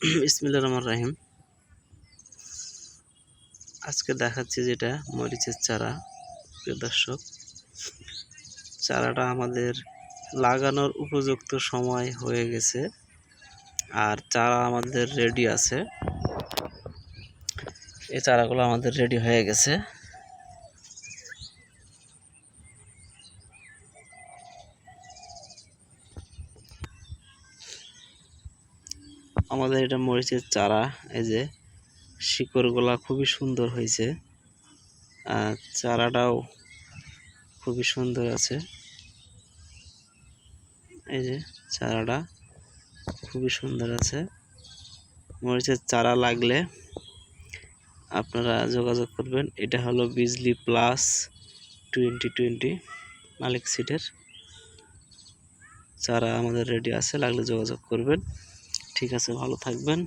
ইসমিল্লা রহমান রাহিম। আজকে দেখাচ্ছি যেটা, মরিচের চারা, প্রিয় দর্শক। চারাটা আমাদের লাগানোর উপযুক্ত সময় হয়ে গেছে, আর চারা আমাদের রেডি আছে। এই চারাগুলো আমাদের রেডি হয়ে গেছে। আমাদের এটা মরিচের চারা, এই যে শিকড়গুলা খুবই সুন্দর হয়েছে। আর চারাটাও খুবই সুন্দর আছে। এই যে চারাটা খুবই সুন্দর আছে। মরিচের চারা লাগলে আপনারা যোগাযোগ করবেন। এটা হলো বিজলি প্লাস টোয়েন্টি টোয়েন্টি মালিক সিটের। চারা আমাদের রেডি আছে, লাগলে যোগাযোগ করবেন। ঠিক আছে ভালো থাকবেন।